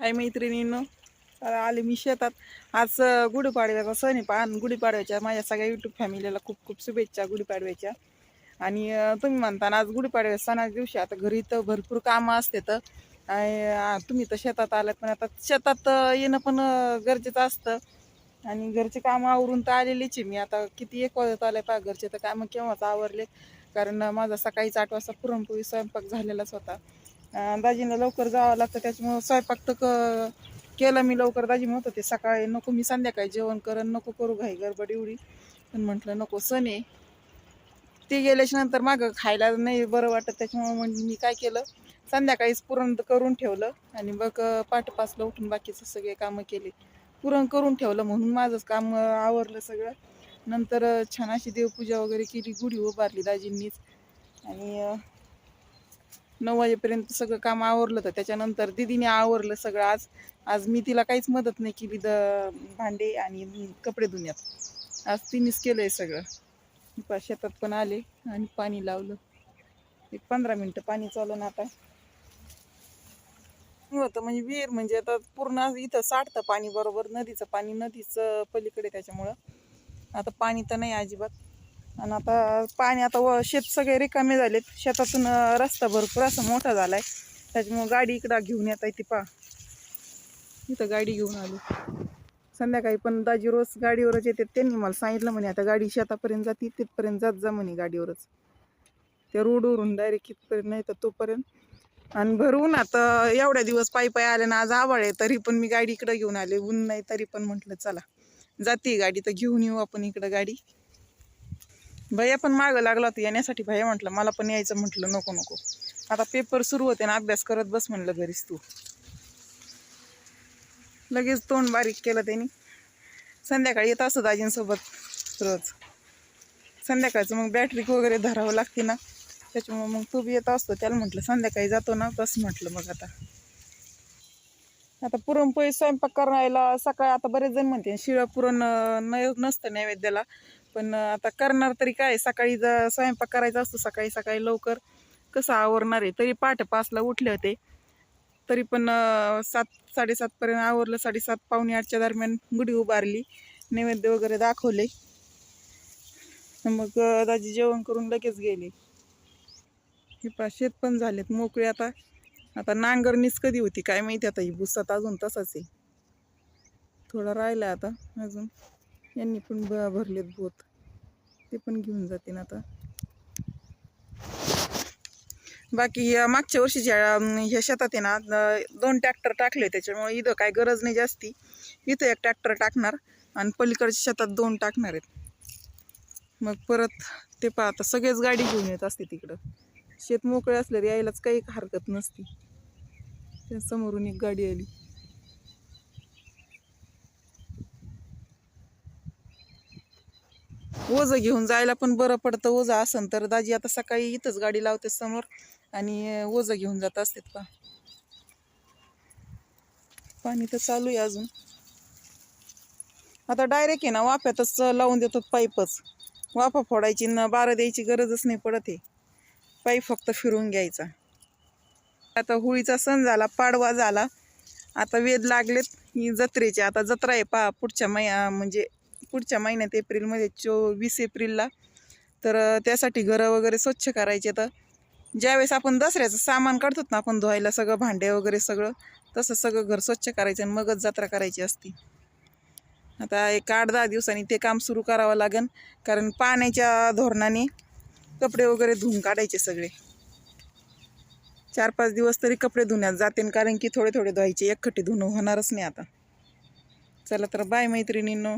हाय मैत्रिणींनो. आले मी शेतात. आज गुढीपाडव्याचा सण आहे पान गुढीपाडव्याच्या माझ्या सगळ्या युट्यूब फॅमिलीला खूप खूप शुभेच्छा गुढीपाडव्याच्या. आणि तुम्ही म्हणता आज गुढीपाडव्या सणाच्या दिवशी आता घरी तर भरपूर कामं असते तर आणि, तुम्ही तर शेतात आलात पण आता शेतात येणं पण गरजेचं असतं. आणि घरचे कामं आवरून तर आलेलीच आहे मी. आता किती एक वाजत आलं पहा घरचे तर कामं केव्हाच आवरले. कारण माझा सकाळीच आठ वाजता पुरणपोळी स्वयंपाक झालेलाच होता. दाजींना लवकर जावं लागतं. त्याच्यामुळं स्वयंपाक तर क- केलं मी लवकर. दाजी म्हणत होते सकाळी नको मी संध्याकाळी जेवण करण नको करू घाई गडबड एवढी. पण म्हटलं नको सण आहे. ते गेल्याच्यानंतर मागं खायला नाही बरं वाटत. त्याच्यामुळं म्हणजे मी काय केलं संध्याकाळीच पुरण करून ठेवलं आणि मग पाठपासलं पाठपासला उठून बाकीचं सगळे कामं केले. पुरण करून ठेवलं म्हणून माझंच काम आवरलं सगळं. नंतर छान अशी देवपूजा वगैरे केली गुढी उभारली दाजींनीच. आणि नऊ वाजेपर्यंत सगळं काम आवरलं तर त्याच्यानंतर दिदीने आवरलं सगळं आज आज मी तिला काहीच मदत नाही केली द भांडे आणि कपडे धुण्यात. आज तिनेच केलंय सगळं. पा- शेतात पण आले आणि पाणी लावलं. एक पंधरा मिनटं पाणी चालू ना आता. होतं म्हणजे विहीर म्हणजे आता पूर्ण इथं साठतं पाणी बरोबर नदीचं पाणी नदीचं पलीकडे त्याच्यामुळं. आता पाणी तर नाही अजिबात. आणि आता पाणी आता व शेत सगळे रिकामे झालेत. शेतातून रस्ता भरपूर असा मोठा झालाय. त्याच्यामुळं गाडी इकडं घेऊन येत आहे ती पा इथं गाडी घेऊन आली. संध्याकाळी पण दाजी रोज गाडीवरच येते त्यांनी मला सांगितलं म्हणे आता गाडी शेतापर्यंत जाते तिथपर्यंत जात जा म्हणे गाडीवरच. त्या रोडवरून डायरेक्ट इथपर्यंत नाही तर तोपर्यंत. आणि भरून आता एवढ्या दिवस पायी पायी आले ना आज आवाळ आहे. तरी पण मी गाडी इकडं घेऊन आले. ऊन नाही तरी पण म्हटलं चला जाते गाडी तर घेऊन येऊ आपण इकडं गाडी. भैया पण मागं लागला होता येण्यासाठी भैया म्हटलं मला पण यायचं म्हटलं नको नको. आता पेपर सुरू होते ना अभ्यास करत बस म्हणलं घरीच तू. लगेच तोंड बारीक केलं त्यांनी. संध्याकाळी येत असत दाजींसोबत रोज. संध्याकाळचं मग बॅटरी वगैरे धरावं लागते ना त्याच्यामुळे मग तू बी येत असतो त्याला म्हटलं संध्याकाळी जातो ना बस म्हटलं मग आता. आता पुरणपोळी स्वयंपाक करायला सकाळी आता बरेच जण म्हणते शिळं पुरण न नसतं नैवेद्याला. पण आता करणार तरी काय? सकाळी जर स्वयंपाक करायचा असतो सकाळी सकाळी लवकर. कसं आवरणार आहे? तरी पहाटे पाचला उठले होते. तरी पण सात साडेसातपर्यंत आवरलं. साडेसात पावणे आठच्या दरम्यान गुढी उभारली. नैवेद्य वगैरे दाखवले. मग दाजी जेवण करून लगेच गेले. हे पा शेत पण झालेत मोकळे आता. आता नांगरणीच कधी होती काय माहिती आता? ही भुसात अजून तसाच आहे. थोडा राहिला आता अजून. यांनी पण भ भरलेत बोत. ते पण घेऊन जातील आता. बाकी या मागच्या वर्षीच्या ह्या शेतात आहे ना दोन ट्रॅक्टर टाकले त्याच्यामुळे इथं काय गरज नाही जास्ती. इथं एक ट्रॅक्टर टाकणार आणि पलीकडच्या शेतात दोन टाकणार आहेत. मग परत ते पहा आता सगळेच गाडी घेऊन येत असते तिकडं. शेत मोकळे असले यायलाच काही हरकत नसती. त्या समोरून एक गाडी आली. ओझं घेऊन जायला पण बरं पडतं. ओझं असन तर दाजी आता सकाळी इथंच गाडी लावते समोर आणि ओझं घेऊन जात असते पा पाणी तर चालू आहे अजून. आता डायरेक्ट आहे ना वाफ्यातच लावून देतात पाईपच. वाफा फोडायची न बारा द्यायची गरजच नाही पडत आहे. पाईप फक्त फिरून घ्यायचा. आता होळीचा सण झाला पाडवा झाला. आता वेद लागलेत. ही जत्रेचे आता जत्रा आहे पा पुढच्या महिन्या म्हणजे पुढच्या महिन्यात एप्रिलमध्ये चोवीस एप्रिलला. तर त्यासाठी घरं वगैरे स्वच्छ करायचे तर ज्यावेळेस आपण दसऱ्याचं सामान काढतो ना आपण धुवायला सगळं भांडे वगैरे सगळं तसं सगळं घर स्वच्छ करायचं आणि मगच जत्रा करायची असती. आता एक आठ दहा दिवसांनी ते काम सुरू करावं लागेल. कारण पाण्याच्या धोरणाने कपडे वगैरे धुवून काढायचे सगळे. चार पाच दिवस तरी कपडे धुण्यात जाते कारण की थोडे थोडे धुवायचे. एकखट्टी धुणं होणारच नाही आता. चला तर बाय मैत्रिणींनो.